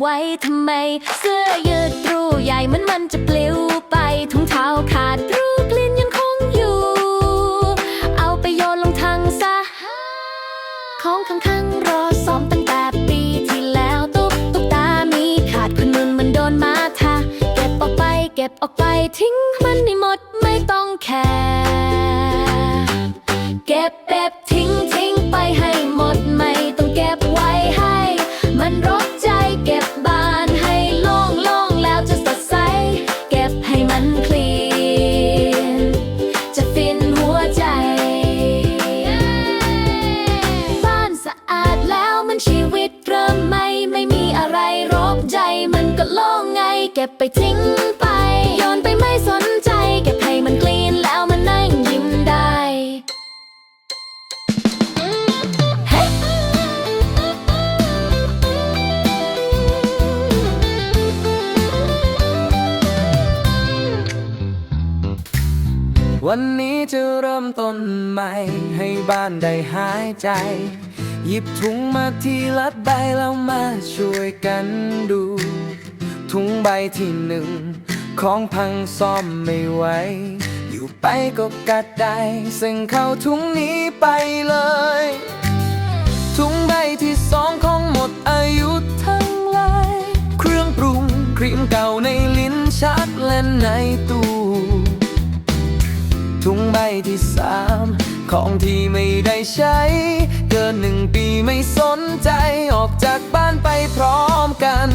ไว้ทำไม เสื้อยืดรูใหญ่เหมันมันจะปลิวไปถุงเท้าขาดรูกลิ่นยังคงอยู่ เอาไปโยนลงทางซะ ของข้างๆรอซ้อมตั้งแต่ปีที่แล้วตุ๊กตุ๊กตามีขาดคนนึงมันโดนมาทาเก็บออกไปเก็บออกไปทิ้งมันให้หมด ไป โยนไปไม่สนใจ เก็บให้มันคลีนแล้วมันนั่งยิ้มได้ เฮ้วันนี้จะเริ่มต้นใหม่ ให้บ้านได้หายใจ หยิบถุงมาทีละใบแล้วมาช่วยกันดู ถุงใบที่หนึ่ง ของพังซ่อมไม่ไหว อยู่ไปก็กัดได้ ซึ่งเข้าถุงนี้ไปเลย ถุงใบที่สองของหมดอายุทั้งหลาย เครื่องปรุงครีมเก่าในลิ้นชักและในตู้ถุงใบที่สามของที่ไม่ได้ใช้ เกินหนึ่งปีไม่สนใจออกจากบ้านไปพร้อมกัน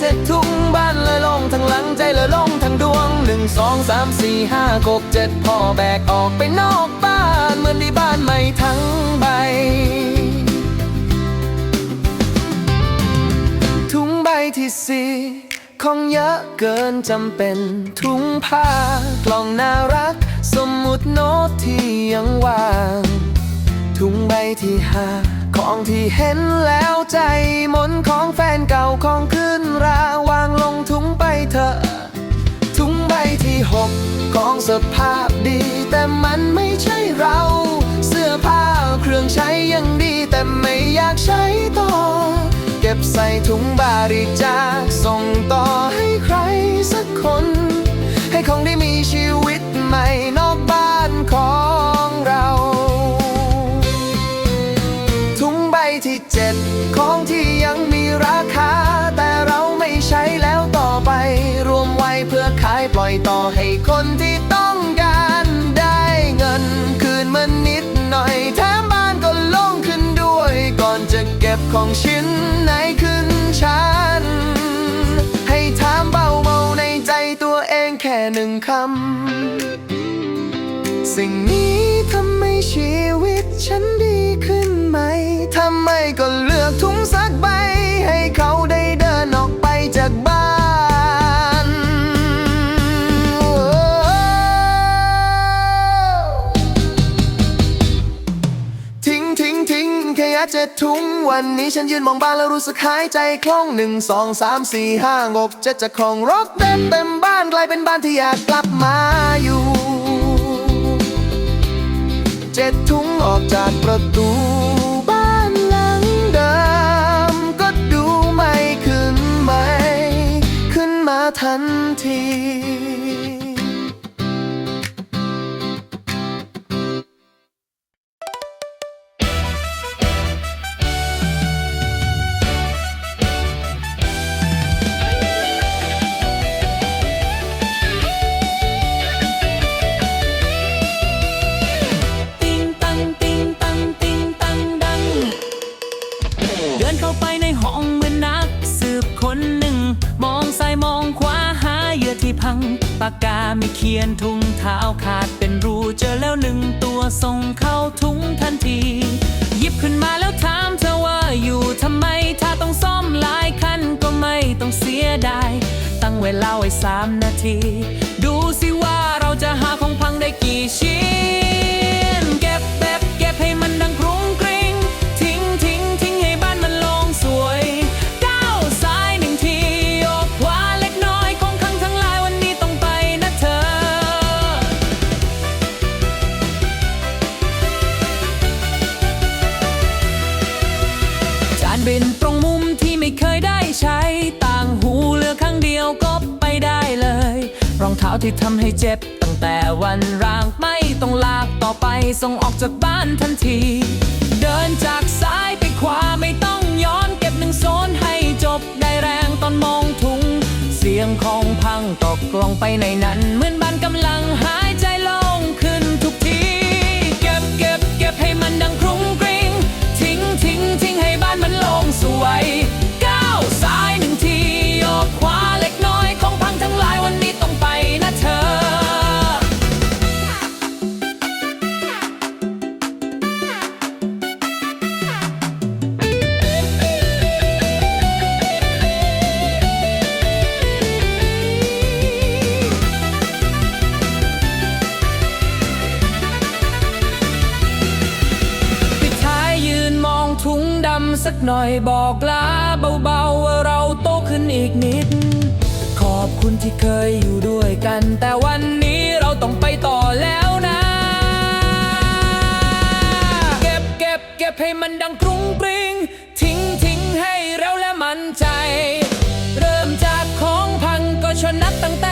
เจ็ดถุงบ้านเลยลงทั้งหลังใจเลยลงทั้งดวงหนึ่งสองสามสี่ห้าหกเจ็ดพ่อแบกออกไปนอกบ้านเหมือนได้บ้านใหม่ทั้งใบถุงใบที่สี่ของเยอะเกินจำเป็น ถุงผ้ากล่องน่ารัก สมมุดโน้ตที่ยังว่าง ถุงใบที่ห้า ของที่เห็นแล้วใจหมนของแฟนเก่าของขึ้นราวางลงถุงไปเถอะ ถุงใบที่หกของสภาพดี แต่มันไม่ใช่เรา เสื้อผ้าเครื่องใช้ยังดี แต่ไม่อยากใช้ต่อ เก็บใส่ถุงบาริจาคส่งต่อให้ใครสักคน ให้ของได้มีชีวิตใหม่นอกบ้านขอ ของที่ยังมีราคา แต่เราไม่ใช้แล้วต่อไป รวมไว้เพื่อขายปล่อยต่อให้คนที่ต้องการได้เงิน คืนมานิดหน่อยแถมบ้านก็โล่งขึ้นด้วย ก่อนจะเก็บของชิ้นไหนขึ้นชั้น ให้ถามเบาๆในใจตัวเองแค่หนึ่งคำ สิ่งนี้ทำให้ชีวิตฉันดีขึ้นไหมทำไมก็ เจ็ดถุงวันนี้ฉันยืนมองบ้านแล้วรู้สึกหายใจคล่องหนึ่งสองสามสี่ห้าหกเจ็ดจะครองรกเต็มเต็มบ้านกลายเป็นบ้านที่อยากกลับมาอยู่เจ็ดถุงออกจากประตูบ้านหลังเดิมก็ดูไม่ขึ้นไหมขึ้นมาทันทีำให้เจ็บตั้งแต่วันร่างไม่ต้องลากต่อไปส่งออกจากบ้านทันที เดินจากซ้ายไปขวาไม่ต้องย้อนเก็บหนึ่งโซนให้จบได้แรงตอนมองถุง เสียงของพังตกลงไปในนั้นเหมือนบ้านกำลังหา นนับตั้งแต่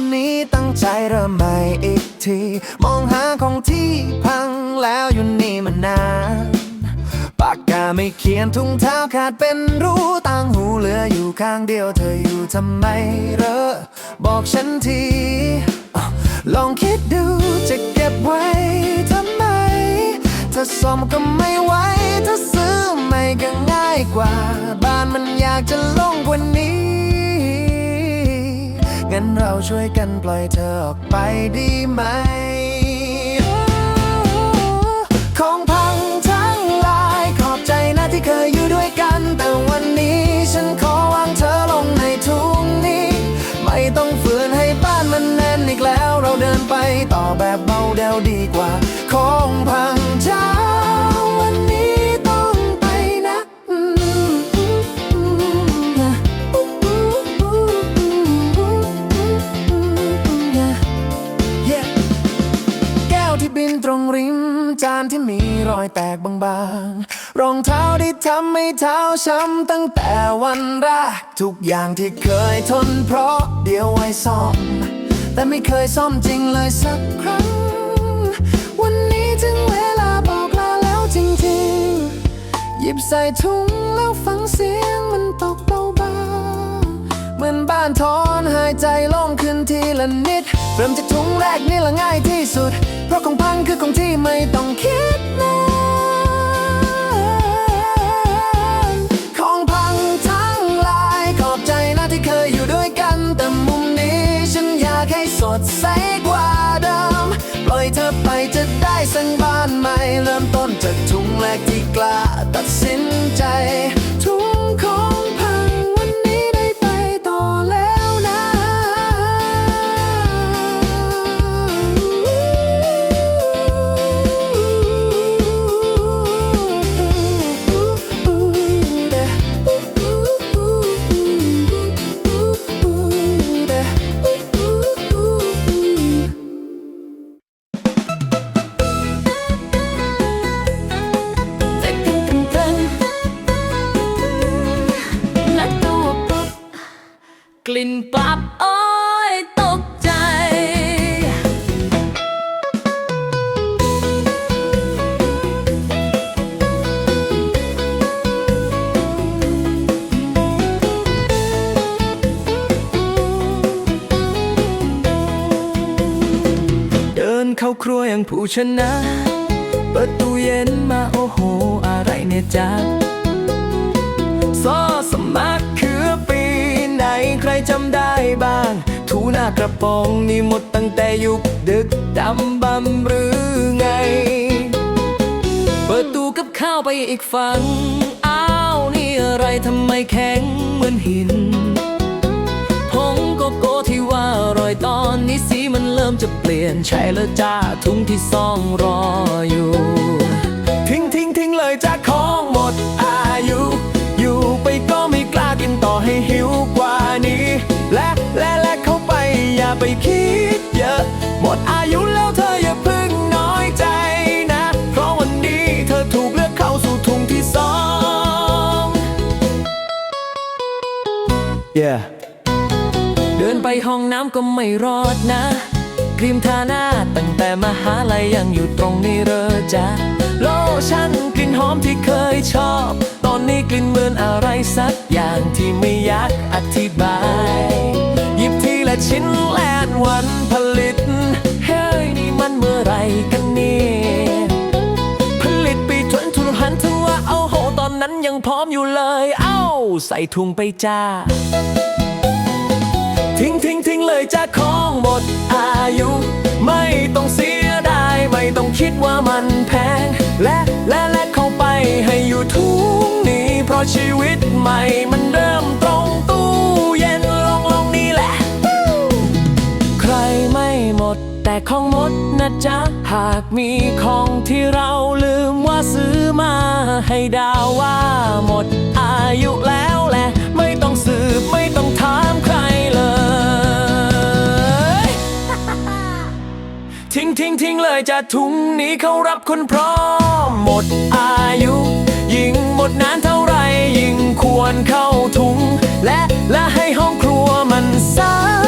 วันนี้ตั้งใจเริ่มใหม่อีกที มองหาของที่พังแล้วอยู่นี่มานาน ปากกาไม่เขียนถุงเท้าขาดเป็นรู้ต่างหูเหลืออยู่ข้างเดียวเธออยู่ทำไมเหรอ บอกฉันที ลองคิดดูจะเก็บไว้ทำไม ถ้าซ่อมก็ไม่ไหวถ้าซื้อใหม่ก็ง่ายกว่า บ้านมันอยากจะลงกว่านี้ งั้นเราช่วยกันปล่อยเธอออกไปดีไหม ของพังทั้งหลายขอบใจนะที่เคยอยู่ด้วยกัน แต่วันนี้ฉันขอวางเธอลงในถุงนี้ ไม่ต้องฝืนให้บ้านมันแน่นอีกแล้ว เราเดินไปต่อแบบเบาเดาดีกว่า บาง รองเท้าที่ทำให้เท้าช้ำตั้งแต่วันแรก ทุกอย่างที่เคยทนเพราะเดียวไว้ซ่อม แต่ไม่เคยซ่อมจริงเลยสักครั้ง วันนี้ถึงเวลาบอกลาแล้วจริงๆ หยิบใส่ถุงแล้วฟังเสียงมันตกเบาๆเหมือนบ้านทอนหายใจโล่งขึ้นทีละนิด เริ่มจากถุงแรกนี่ละง่ายที่สุด เพราะของพังคือของที่ไม่ต้องคิด เธอไปจะได้สร้างบ้านใหม่ เริ่มต้นจากถุงแรกที่กล้าตัดสินใจ กลิ่นปับโอ้ยตกใจ เดินเข้าครัวอย่างผู้ชนะ เปิดตู้เย็นมาโอ้โห อะไรเนี่ยจ๊ะ ระป๋องนี่หมดตั้งแต่ยุคดึกดำบำหรือไง เปิดตู้กับข้าวไปอีกฝั่งอ้าวนี่อะไรทำไมแข็งเหมือนหินผงโกโก้ที่ว่าอร่อยตอนนี้สีมันเริ่มจะเปลี่ยนใช่แล้วจ้าถุงที่ซ่องรออยู่ ไปคิดเยอะ หมดอายุแล้วเธออย่าเพิ่งน้อยใจนะ เพราะวันนี้เธอถูกเลือกเข้าสู่ถุงที่สอง yeah เดินไปห้องน้ำก็ไม่รอดนะ ครีมทาหน้าตั้งแต่มหาลัยยังอยู่ตรงนี้เรอจ้ะโลชั่นกลิ่นหอมที่เคยชอบ ตอนนี้กลิ่นเหมือนอะไรสักอย่างที่ไม่อยากอธิบาย หยิบทีละชิ้นแลน วันผลิต เฮ้ยนี่มันเมื่อไรกันเนี่ยผลิตปีทวนทุนหันถึงว่าเอาโหตอนนั้นยังพร้อมอยู่เลย เอ้า ใส่ถุงไปจ้า ทิ้งทิ้งทิ้งเลยจ้าของหมดอายุ ไม่ต้องเสียดายไม่ต้องคิดว่ามันแพง และและและเข้าไปให้อยู่ทุกนี้ เพราะชีวิตใหม่มันเริ่มตร แต่ของหมดนะจ๊ะ หากมีของที่เราลืมว่าซื้อมาให้ดาวว่าหมดอายุแล้วแหละ ไม่ต้องสืบไม่ต้องถามใครเลย ทิ้งทิ้งทิ้งเลยจากถุงนี้เขารับคนพร้อม หมดอายุ ยิ่งหมดนานเท่าไรยิ่งควรเข้าถุง และและให้ห้องครัวมันสะอาดแล้า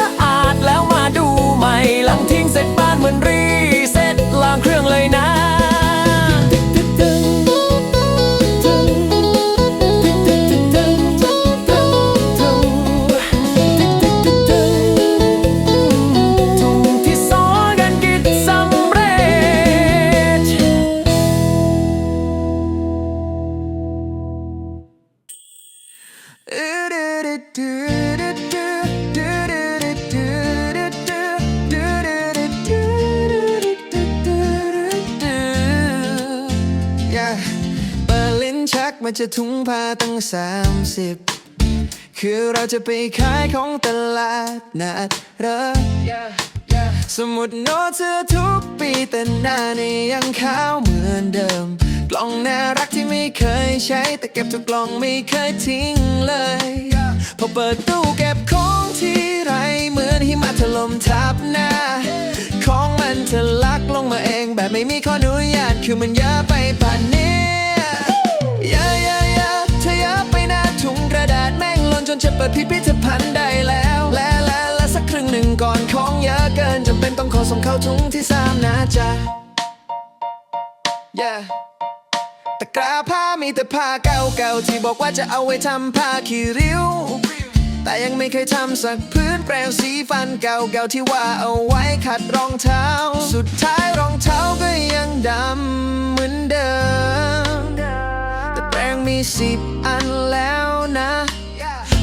หม่หลังทิ้งเสร็จบ้านเหมือนรีเซ็ตล้างเครื่องเลยนะ ลิ้นชักมาจะถุงผ้าตั้งสามสิบคือเราจะไปขายของตลาดนัดเรอสมุดโน้ตเธอทุกปีแต่หน้านี่ยังขาวเหมือนเดิม กล่องน่ารักที่ไม่เคยใช้ แต่เก็บทุกกล่องไม่เคยทิ้งเลยพอเปิดตู้เก็บของที่ไรเหมือนหิมะถล่มทับหน้าของมันทะลักลงมาเองแบบไม่มีข้ออนุญาตคือมันเยอะไปป่านนี้เยอะเยอะเยอะเธอเยอะไปหน้าถุงกระดาษแม่งหล่นจนจะเปิดพิพิธภัณฑ์ได้แล้ว และและและสักครึ่งหนึ่งก่อนของเยอะเกินจำเป็นต้องขอส่งเข้าถุงที่สามนะจ๊ะ yeah ตะกร้าผ้ามีแต่ผ้าเก่าๆที่บอกว่าจะเอาไว้ทำผ้าขี้ริ้ว แต่ยังไม่เคยทำสักพื้นแปรงสีฟันเก่าๆที่ว่าเอาไว้ขัดรองเท้า สุดท้ายรองเท้าก็ยังดำเหมือนเดิม งมีสิบอันแล้วนะ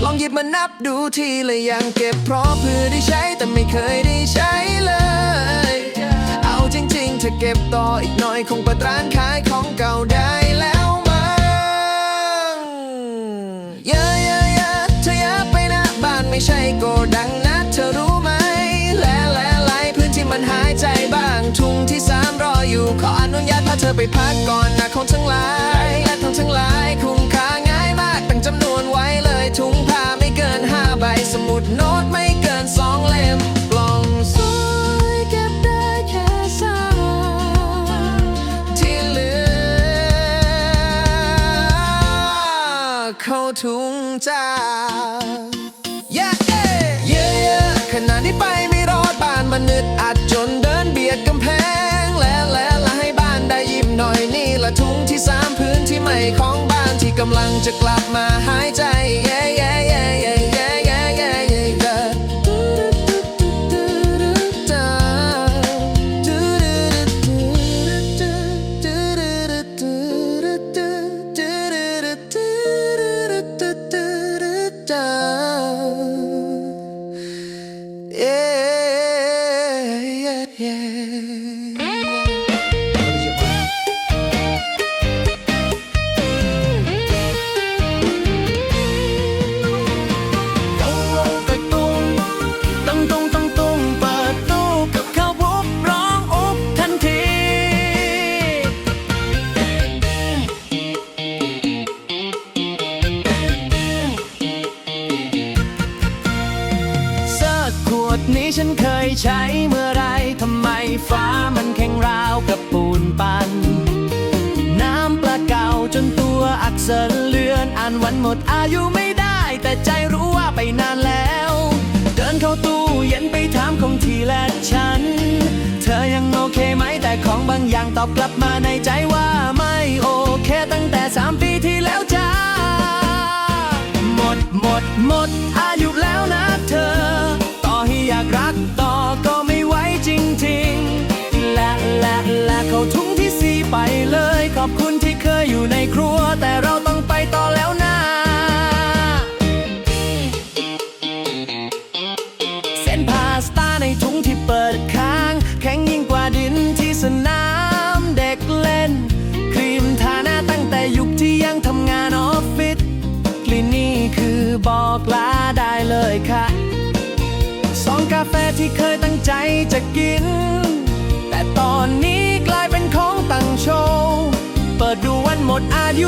ลองหยิบมานับดูทีละอย่างเก็บเพราะเพื่อได้ใช้แต่ไม่เคยได้ใช้เลย เอาจริงๆถ้าเก็บต่ออีกหน่อยคงเปิดร้านขายของเก่าได้แล้วมั้งเยอะเยอะเยอะเธอเยอะไปนะบ้านไม่ใช่โกดังนะเธอรู้ไหมและและหลายพื้นที่มันหายใจบ้างถุงที่สามร อยู่ขออนุญาตพาเธอไปพักก่อนนะของทั้งหลายและทั้งทั้งหลายคุ้มค่าง่ายมากตั้งจำนวนไว้เลยถุงผ้าไม่เกินห้าใบสมุดโน้ตไม่เกินสองเล่มกล่องสวยเก็บได้แค่สามที่เหลือเข้าถุงจ้ กำลังจะกลับมาหายใจเย้เ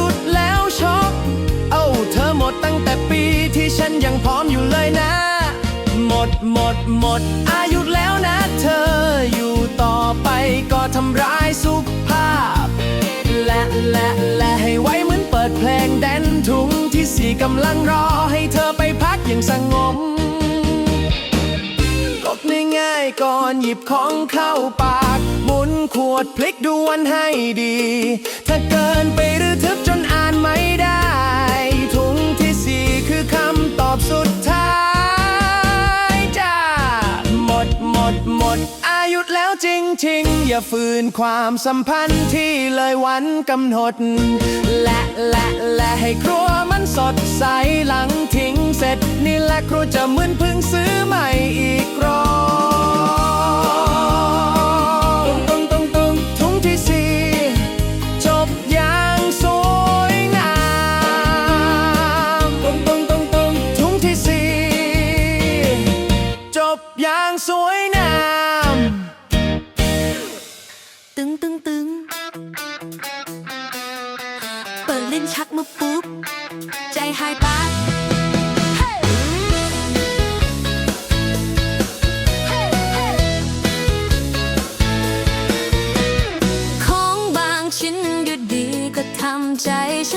หมดแล้วช็อกเอ้าเธอหมดตั้งแต่ปีที่ฉันยังพร้อมอยู่เลยนะ หมดหมดหมด อายุแล้วนะเธออยู่ต่อไปก็ทำร้ายสุขภาพ และและและให้ไว้เหมือนเปิดเพลงแดนถุงที่สี่กำลังรอให้เธอไปพักอย่างสงบ ดง่ายๆก่อนหยิบของเข้าปาก หมุนขวดพลิกดูวันให้ดี ถ้าเกินไปหรือทึบจนอ่านไม่ได้ ถุงที่สี่คือคำตอบสุดท้ายจ้าหมดหมดหมด อายุแล้วจริงๆ อย่าฝืนความสัมพันธ์ที่เลยวันกำหนด และและและให้ครัว สดใสหลังทิ้งเสร็จ นี่แหละครัวจะเหมือนเพิ่งซื้อใหม่อีกรอบตุ้งตุ้งตุ้งถุงที่สี่จบอย่างสวยงามตุ้งตุ้งตุ้งตุ้งถุงที่สี่จบอย่างสวยงามตึงตึงตึงเปิดเลิ้นชักมาปุ๊บ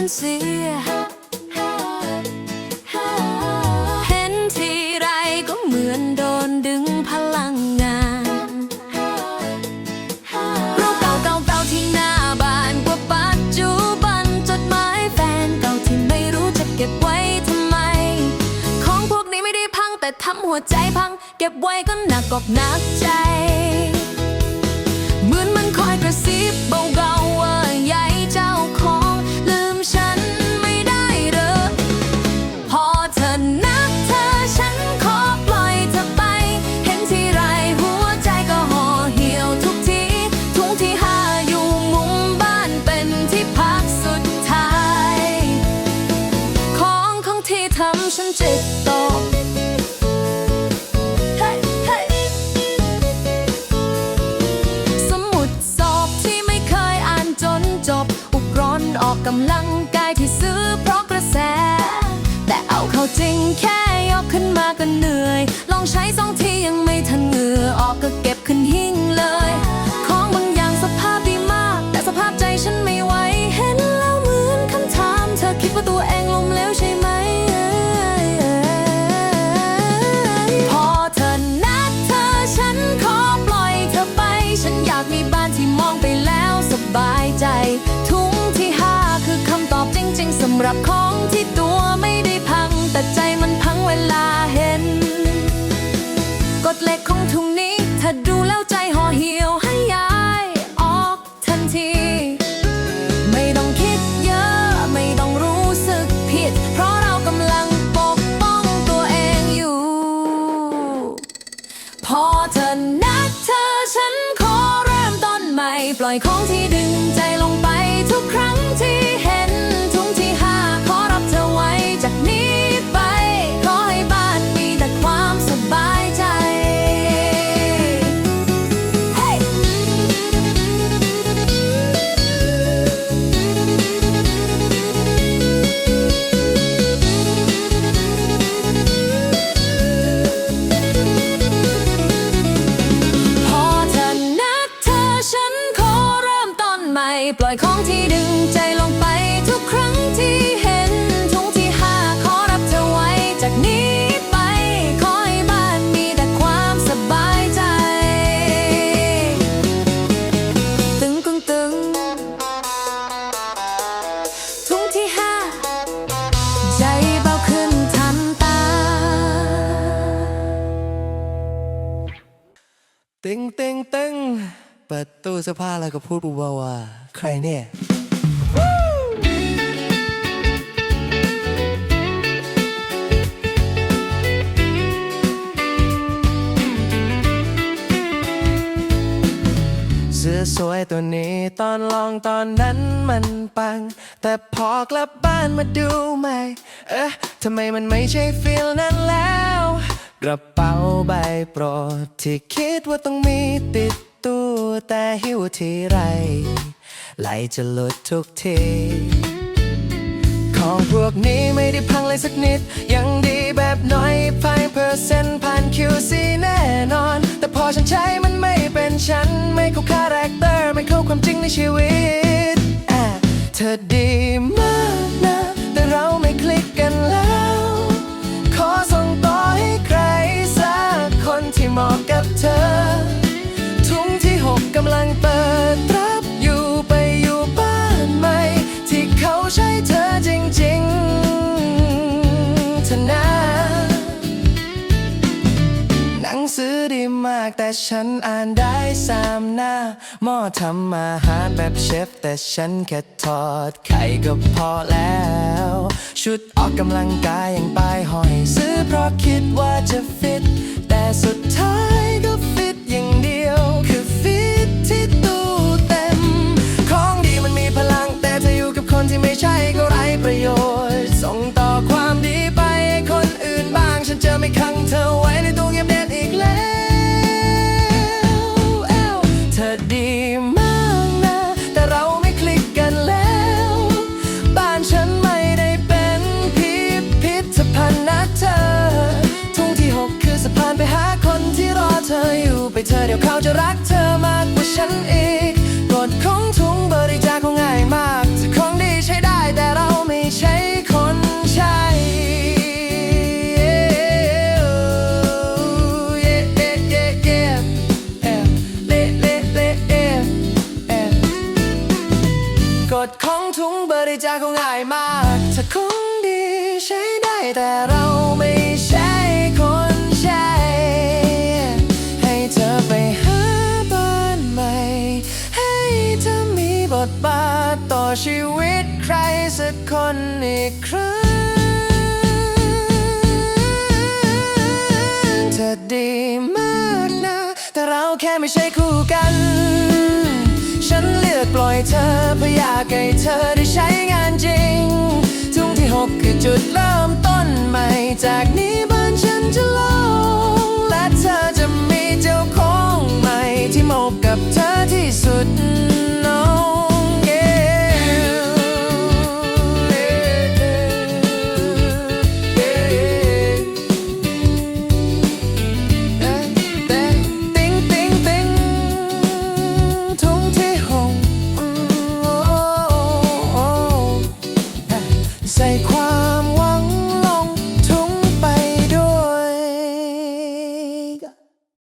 นเสีย เห็นทีไรก็เหมือนโดนดึงพลังงานรูปเก่าเก่าเก่าที่หน้าบ้านกว่าปัจจุบันจดหมายแฟนเก่าที่ไม่รู้จะเก็บไว้ทำไม ของพวกนี้ไม่ได้พังแต่ทำหัวใจพัง เก็บไว้ก็หนักกอกหนักใจ จิตตกสมุดสอบที่ไม่เคยอ่านจนจบ อุปกรณ์ออกกำลังกายที่ซื้อเพราะกระแส แต่เอาเข้าจริงแค่ยกขึ้นมาก็เหนื่อย ลองใช้สองทียังไม่ทันเหงื่อออกก็เก็บขึ้นหิ้งเลย ของบางอย่างสภาพดีมาก แต่สภาพใจฉันไม่ไหว บายใจ ถุงที่ห้าคือคำตอบจริง ๆสำหรับของที่ตัวไม่ได้พัง แต่ใจมันพังเวลาเห็นกฎเหล็ก ปล่อยของที่ดึงใจล ตู้เสื้อผ้าแล้วก็พูดเบาๆว่า ใครเนี่ย เสื้อสวยตัวนี้ตอนลองตอนนั้นมันปัง แต่พอกลับบ้านมาดูใหม่ เอ๊ะทำไมมันไม่ใช่ฟีลนั้นแล้ว กระเป๋าใบโปรดที่คิดว่าต้องมีติด ตู้แต่หิวทีไร ไหลจะหลุดทุกที ของพวกนี้ไม่ได้พังเลยสักนิด ยังดีแบบน้อยพันเปอร์เซ็นต์ผ่าน QC แน่นอน แต่พอฉันใช้มันไม่เป็นฉัน ไม่เข้าคาแรคเตอร์ ไม่เข้าความจริงในชีวิตเธอดีมากนะ แต่เราไม่คลิกกันแล้ว ขอส่งต่อให้ใครสักคนที่เหมาะกับเธอ หกกำลังเปิดรับอยู่ไปอยู่บ้านใหม่ ที่เขาใช้เธอจริงๆเธนะหนังสือดีมากแต่ฉันอ่านได้สามหน้าหม้อทำอาหารแบบเชฟ แต่ฉันแค่ทอดไข่ก็พอแล้ว ชุดออกกำลังกายอย่างป้ายหอย ซื้อเพราะคิดว่าจะฟิต แต่สุดท้ายก็ อเธออยู่ไปเธอเดี๋ยวเขาจะรักเธอมากกว่าฉันอีก แค่ไม่ใช่คู่กัน ฉันเลือกปล่อยเธอเพื่ออยากให้เธอได้ใช้งานจริง ทุ่งที่หกคือจุดเริ่มต้นใหม่ จากนี้บ้านฉันจะลงและเธอจะมีเจ้าของใหม่ที่เหมาะกับเธอที่สุด